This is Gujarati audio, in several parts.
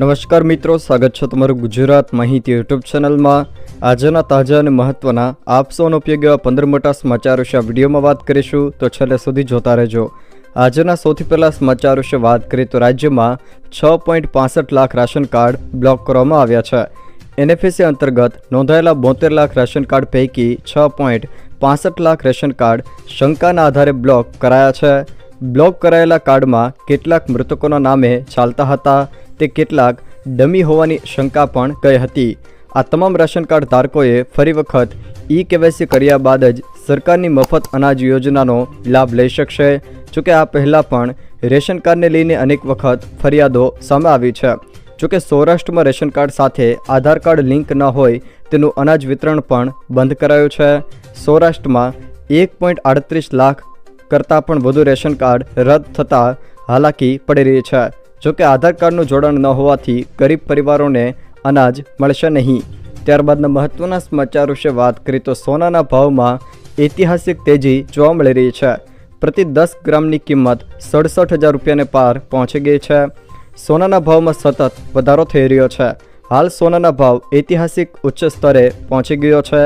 નમસ્કાર મિત્રો, સ્વાગત છે તમારું ગુજરાત માહિતી યુટ્યુબ ચેનલમાં. આજના તાજા અને મહત્વના આપ સૌનો ઉપયોગ એવા પંદર મોટા સમાચાર વિશે વિડીયોમાં વાત કરીશું, તો છેલ્લે સુધી જોતા રહેજો. આજના સૌથી પહેલાં સમાચાર વિશે વાત કરીએ, તો રાજ્યમાં છ પોઈન્ટ પાસઠ લાખ રાશન કાર્ડ બ્લોક કરવામાં આવ્યા છે. એનએફએસી અંતર્ગત નોંધાયેલા બોતેર લાખ રાશન કાર્ડ પૈકી છ પોઈન્ટ પાસઠ લાખ રેશન કાર્ડ શંકાના આધારે બ્લોક કરાયા છે. બ્લોક કરાયેલા કાર્ડમાં કેટલાક મૃતકોના નામે ચાલતા હતા. તે કેટલાક ડમી હોવાની શંકા પણ કઈ હતી. આ તમામ રાશન કાર્ડ ધારકોએ ફરી વખત ઈ કેવાયસી કર્યા બાદ જ સરકારની મફત અનાજ યોજનાનો લાભ લઈ શકશે. જોકે આ પહેલાં પણ રેશન કાર્ડને લઈને અનેક વખત ફરિયાદો સામે આવી છે. જોકે સૌરાષ્ટ્રમાં રેશન કાર્ડ સાથે આધાર કાર્ડ લિંક ન હોય તેનું અનાજ વિતરણ પણ બંધ કરાયું છે. સૌરાષ્ટ્રમાં એક પોઈન્ટ આડત્રીસ લાખ કરતાં પણ વધુ રેશન કાર્ડ રદ થતાં હાલાકી પડી રહી છે. જોકે આધાર કાર્ડનું જોડાણ ન હોવાથી ગરીબ પરિવારોને અનાજ મળશે નહીં. ત્યારબાદના મહત્ત્વના સમાચાર વિશે વાત કરીએ તો સોનાના ભાવમાં ઐતિહાસિક તેજી જોવા મળી રહી છે. પ્રતિ દસ ગ્રામની કિંમત સડસઠ હજાર રૂપિયાને પાર પહોંચી ગઈ છે. સોનાના ભાવમાં સતત વધારો થઈ રહ્યો છે. હાલ સોનાના ભાવ ઐતિહાસિક ઉચ્ચ સ્તરે પહોંચી ગયો છે.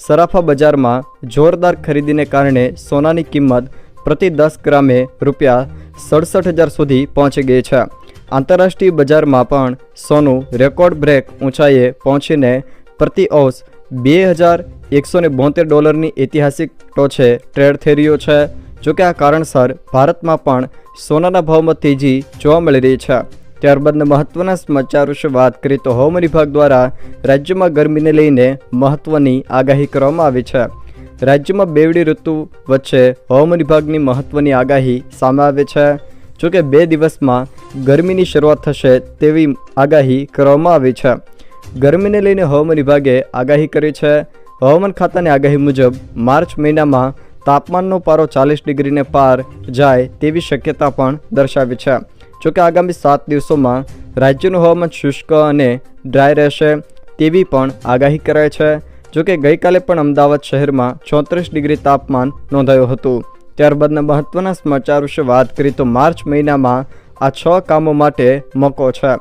સરાફા બજારમાં જોરદાર ખરીદીને કારણે સોનાની કિંમત પ્રતિ દસ ગ્રામે રૂપિયા સડસઠ હજાર સુધી પહોંચી ગઈ છે. આંતરરાષ્ટ્રીય બજારમાં પણ સોનું રેકોર્ડ બ્રેક ઊંચાઈએ પહોંચીને પ્રતિ ઓસ બે હજાર એકસો ને બોતેર ડોલરની ઐતિહાસિક ટોચે ટ્રેડ થઈ રહ્યો છે. જોકે આ કારણસર ભારતમાં પણ સોનાના ભાવમાં તેજી જોવા મળી રહી છે. ત્યારબાદના મહત્ત્વના સમાચાર વિશે વાત કરીએ તો હવામાન વિભાગ દ્વારા રાજ્યમાં ગરમીને લઈને મહત્ત્વની આગાહી કરવામાં આવી છે. રાજ્યમાં બેવડી ઋતુ વચ્ચે હવામાન વિભાગની મહત્ત્વની આગાહી સામે આવે છે. જોકે બે દિવસમાં ગરમીની શરૂઆત થશે તેવી આગાહી કરવામાં આવી છે. ગરમીને લઈને હવામાન વિભાગે આગાહી કરી છે. હવામાન ખાતાની આગાહી મુજબ માર્ચ મહિનામાં તાપમાનનો પારો ચાલીસ ડિગ્રીને પાર જાય તેવી શક્યતા પણ દર્શાવી છે. જોકે આગામી સાત દિવસોમાં રાજ્યનું હવામાન શુષ્ક અને ડ્રાય રહેશે તેવી પણ આગાહી કરાઈ છે. જોકે ગઈકાલે પણ અમદાવાદ શહેરમાં ચોત્રીસ ડિગ્રી તાપમાન નોંધાયું હતું. ત્યારબાદના મહત્ત્વના સમાચાર વિશે વાત કરીએ તો માર્ચ મહિનામાં આ છ કામો માટે મોકો છે.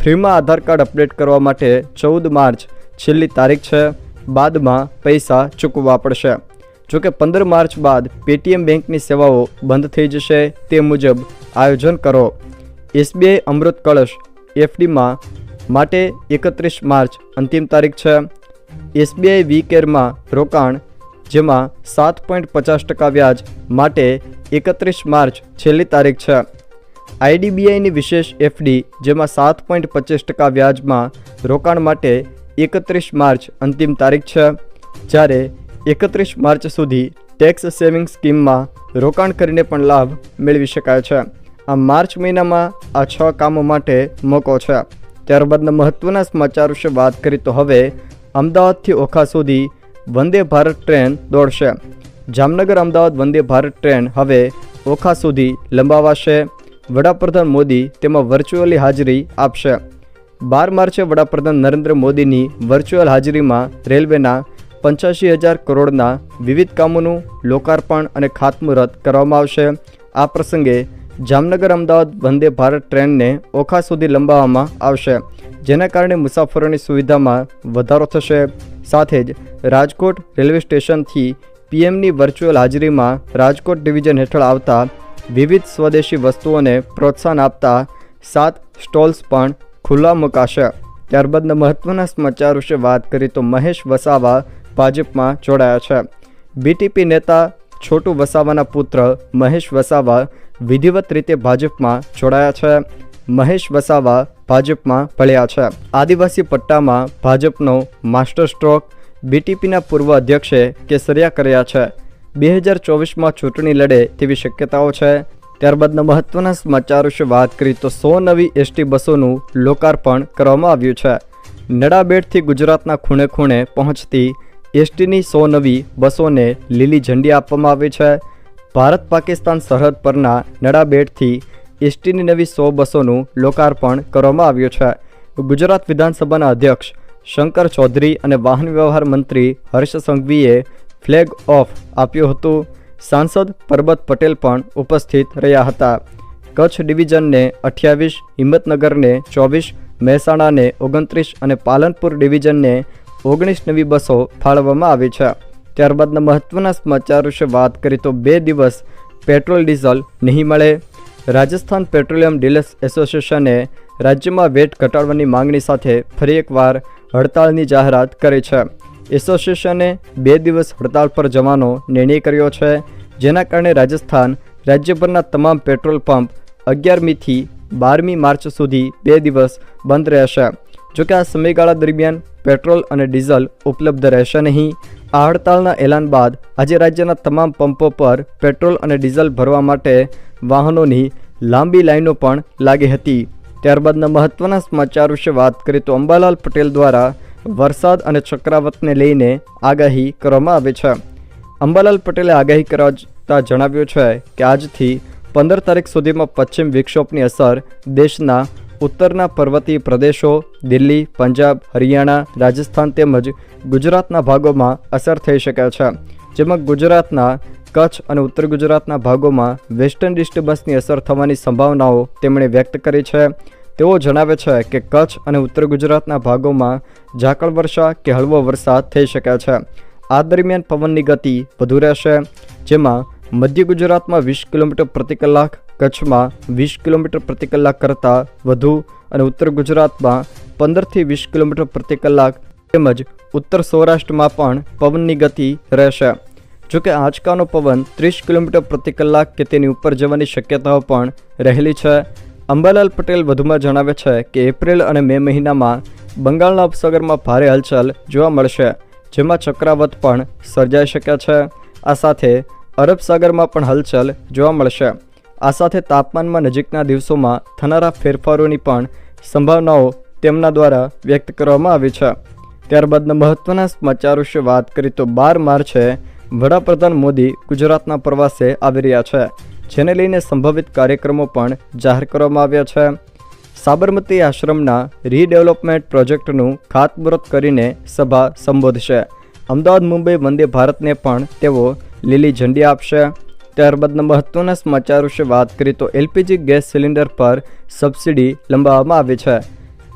ફ્રીમાં આધાર કાર્ડ અપડેટ કરવા માટે ચૌદ માર્ચ છેલ્લી તારીખ છે. બાદમાં પૈસા ચૂકવવા પડશે. જોકે પંદર માર્ચ બાદ પેટીએમ બેંકની સેવાઓ બંધ થઈ જશે તે મુજબ આયોજન કરો. એસબીઆઈ અમૃત કળશ, એફડીમાં માટે એકત્રીસ માર્ચ અંતિમ તારીખ છે. એસબીઆઈ વી કેરમાં રોકાણ, જેમાં સાત પોઈન્ટ પચાસ ટકા વ્યાજ માટે એકત્રીસ માર્ચ છેલ્લી તારીખ છે. આઈડીબીઆઈની વિશેષ એફડી, જેમાં સાત પોઈન્ટ પચીસ ટકા વ્યાજમાં રોકાણ માટે એકત્રીસ માર્ચ અંતિમ તારીખ છે. જ્યારે એકત્રીસ માર્ચ સુધી ટેક્સ સેવિંગ સ્કીમમાં રોકાણ કરીને પણ લાભ મેળવી શકાય છે. આ માર્ચ મહિનામાં આ છ કામો માટે મોકો છે. ત્યારબાદના મહત્ત્વના સમાચાર વિશે વાત કરી તો હવે અમદાવાદથી ઓખા સુધી વંદે ભારત ટ્રેન દોડશે. જામનગર, અમદાવાદ વંદે ભારત ટ્રેન હવે ઓખા સુધી લંબાવાશે. વડાપ્રધાન મોદી તેમાં વર્ચ્યુઅલી હાજરી આપશે. બાર માર્ચે વડાપ્રધાન નરેન્દ્ર મોદીની વર્ચ્યુઅલ હાજરીમાં રેલવેના પંચ્યાસી હજાર કરોડના વિવિધ કામોનું લોકાર્પણ અને ખાતમુહૂર્ત કરવામાં આવશે. આ પ્રસંગે જામનગર, અમદાવાદ વંદે ભારત ટ્રેનને ઓખા સુધી લંબાવવામાં આવશે. જેના કારણે મુસાફરોની સુવિધામાં વધારો થશે. સાથે જ રાજકોટ રેલવે સ્ટેશનથી પીએમની વર્ચ્યુઅલ હાજરીમાં રાજકોટ ડિવિઝન હેઠળ આવતા વિવિધ સ્વદેશી વસ્તુઓને પ્રોત્સાહન આપતા સાત સ્ટોલ્સ પણ ખુલ્લા મુકાશે. ત્યારબાદના મહત્ત્વના સમાચાર વિશે વાત કરીએ તો મહેશ વસાવા ભાજપમાં જોડાયા છે. બીટીપી નેતા છોટુ વસાવાના પુત્ર મહેશ વસાવા વિધિવત રીતે ભાજપમાં જોડાયા છે. મહેશ વસાવા ભાજપમાં ભળ્યા છે. આદિવાસી પટ્ટામાં ભાજપનો માસ્ટર સ્ટ્રોક બીટીપીના પૂર્વ અધ્યક્ષે કેસરિયા કર્યા છે. બે હજાર ચોવીસમાં ચૂંટણી લડે તેવી શક્યતાઓ છે. ત્યારબાદના મહત્ત્વના સમાચાર વિશે વાત કરી તો સો નવી એસટી બસોનું લોકાર્પણ કરવામાં આવ્યું છે. નડાબેડથી ગુજરાતના ખૂણે ખૂણે પહોંચતી એસટીની સો નવી બસોને લીલી ઝંડી આપવામાં આવી છે. ભારત પાકિસ્તાન સરહદ પરના નડાબેડથી એસટીની નવી સો બસોનું લોકાર્પણ કરવામાં આવ્યું છે. ગુજરાત વિધાનસભાના અધ્યક્ષ શંકર ચૌધરી અને વાહન વ્યવહાર મંત્રી હર્ષ સંઘવીએ ફ્લેગ ઓફ આપ્યું હતું. સાંસદ પરબત પટેલ પણ ઉપસ્થિત રહ્યા હતા. કચ્છ ડિવિઝનને અઠ્યાવીસ, હિંમતનગરને ચોવીસ, મહેસાણાને ઓગણત્રીસ અને પાલનપુર ડિવિઝનને ઓગણીસ નવી બસો ફાળવવામાં આવી છે. ત્યારબાદના મહત્ત્વના સમાચાર વિશે વાત કરીએ તો બે દિવસ પેટ્રોલ, ડીઝલ નહીં મળે. રાજસ્થાન પેટ્રોલિયમ ડીલર્સ એસોસિએશને રાજ્યમાં વેટ ઘટાડવાની માંગણી સાથે ફરી એકવાર હડતાળની જાહેરાત કરી છે. એસોસિએશને બે દિવસ હડતાળ પર જવાનો નિર્ણય કર્યો છે, જેના કારણે રાજસ્થાન રાજ્યભરના તમામ પેટ્રોલ પંપ અગિયારમીથી બારમી માર્ચ સુધી બે દિવસ બંધ રહેશે. જોકે આ સમયગાળા દરમિયાન પેટ્રોલ અને ડીઝલ ઉપલબ્ધ રહેશે નહીં. આ હડતાળના એલાન બાદ આજે રાજ્યના તમામ પંપો પર પેટ્રોલ અને ડીઝલ ભરવા માટે વાહનોની લાંબી લાઈનો પણ લાગી હતી. ત્યારબાદના મહત્ત્વના સમાચાર વિશે વાત કરીએ તો અંબાલાલ પટેલ દ્વારા વરસાદ અને ચક્રાવતને લઈને આગાહી કરવામાં આવી છે. અંબાલાલ પટેલે આગાહી કરાવતા જણાવ્યું છે કે આજથી પંદર તારીખ સુધીમાં પશ્ચિમ વિક્ષોભની અસર દેશના ઉત્તરના પર્વતીય પ્રદેશો, દિલ્હી, પંજાબ, હરિયાણા, રાજસ્થાન તેમજ ગુજરાતના ભાગોમાં અસર થઈ શકે છે. જેમાં ગુજરાતના કચ્છ અને ઉત્તર ગુજરાતના ભાગોમાં વેસ્ટર્ન ડિસ્ટર્બન્સની અસર થવાની સંભાવનાઓ તેમણે વ્યક્ત કરી છે. તેઓ જણાવે છે કે કચ્છ અને ઉત્તર ગુજરાતના ભાગોમાં ઝાકળ વર્ષા કે હળવો વરસાદ થઈ શકે છે. આ દરમિયાન પવનની ગતિ વધુ રહેશે, જેમાં મધ્ય ગુજરાતમાં વીસ કિલોમીટર પ્રતિ કલાક, કચ્છમાં વીસ કિલોમીટર પ્રતિ કલાક કરતાં વધુ અને ઉત્તર ગુજરાતમાં પંદરથી વીસ કિલોમીટર પ્રતિ કલાક તેમજ ઉત્તર સૌરાષ્ટ્રમાં પણ પવનની ગતિ રહેશે. જોકે આંચકાનો પવન ત્રીસ કિલોમીટર પ્રતિ કલાક કે તેની ઉપર જવાની શક્યતાઓ પણ રહેલી છે. અંબાલાલ પટેલ વધુમાં જણાવે છે કે એપ્રિલ અને મે મહિનામાં બંગાળના ઉપસાગરમાં ભારે હલચલ જોવા મળશે, જેમાં ચક્રાવત પણ સર્જાઈ શકે છે. આ સાથે અરબ સાગરમાં પણ હલચલ જોવા મળશે. આ સાથે તાપમાનમાં નજીકના દિવસોમાં થનારા ફેરફારોની પણ સંભાવનાઓ તેમના દ્વારા વ્યક્ત કરવામાં આવી છે. ત્યારબાદના મહત્ત્વના સમાચાર વિશે વાત કરીએ તો બાર માર્ચે વડાપ્રધાન મોદી ગુજરાતના પ્રવાસે આવી રહ્યા છે, જેને લઈને સંભવિત કાર્યક્રમો પણ જાહેર કરવામાં આવ્યા છે. સાબરમતી આશ્રમના રીડેવલપમેન્ટ પ્રોજેક્ટનું ખાતમુહૂર્ત કરીને સભા સંબોધશે. અમદાવાદ, મુંબઈ, વંદે ભારતને પણ તેઓ લીલી ઝંડી આપશે. ત્યારબાદના મહત્ત્વના સમાચાર વિશે વાત કરીએ તો એલપીજી ગેસ સિલિન્ડર પર સબસિડી લંબાવવામાં આવી છે.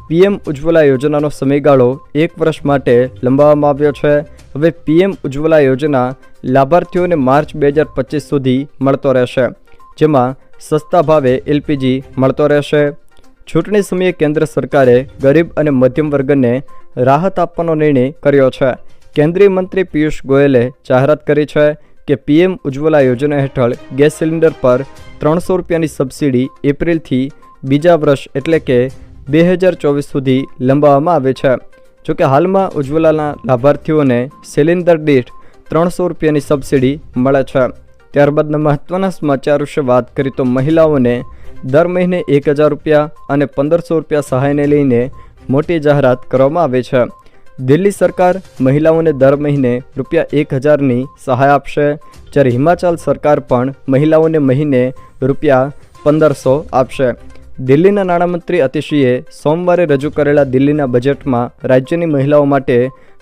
પીએમ ઉજ્જવલા યોજનાનો સમયગાળો એક વર્ષ માટે લંબાવવામાં આવ્યો છે. હવે પીએમ ઉજ્જવલા યોજના લાભાર્થીઓને માર્ચ બે હજાર પચીસ સુધી મળતો રહેશે, જેમાં સસ્તા ભાવે એલપીજી મળતો રહેશે. ચૂંટણી સમયે કેન્દ્ર સરકારે ગરીબ અને મધ્યમ વર્ગને રાહત આપવાનો નિર્ણય કર્યો છે. કેન્દ્રીય મંત્રી પિયુષ ગોયલે જાહેરાત કરી છે કે પીએમ ઉજ્જવલા યોજના હેઠળ ગેસ સિલિન્ડર પર ત્રણસો રૂપિયાની સબસિડી એપ્રિલથી બીજા વર્ષ એટલે કે બે હજાર ચોવીસ સુધી લંબાવવામાં આવે છે. જોકે હાલમાં ઉજ્જવલાના લાભાર્થીઓને સિલિન્ડર દીઠ ત્રણસો રૂપિયાની સબસિડી મળે છે. ત્યારબાદના મહત્ત્વના સમાચાર વિશે વાત કરી તો મહિલાઓને દર મહિને એક હજાર રૂપિયા અને પંદરસો રૂપિયા સહાયને લઈને મોટી જાહેરાત કરવામાં આવી છે. દિલ્હી સરકાર મહિલાઓને દર મહિને રૂપિયા એક હજારની સહાય આપશે. જ્યારે હિમાચલ સરકાર પણ મહિલાઓને મહિને રૂપિયા પંદરસો આપશે. દિલ્હીના નાણામંત્રી અતિશીએ સોમવારે રજૂ કરેલા દિલ્હીના બજેટમાં રાજ્યની મહિલાઓ માટે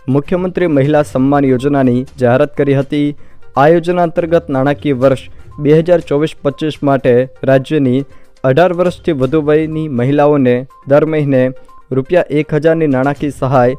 મુખ્યમંત્રી મહિલા સન્માન યોજનાની જાહેરાત કરી હતી. આ યોજના અંતર્ગત નાણાકીય વર્ષ બે હજાર ચોવીસ પચીસ માટે રાજ્યની અઢાર વર્ષથી વધુ વયની મહિલાઓને દર મહિને રૂપિયા એક હજારની નાણાકીય સહાય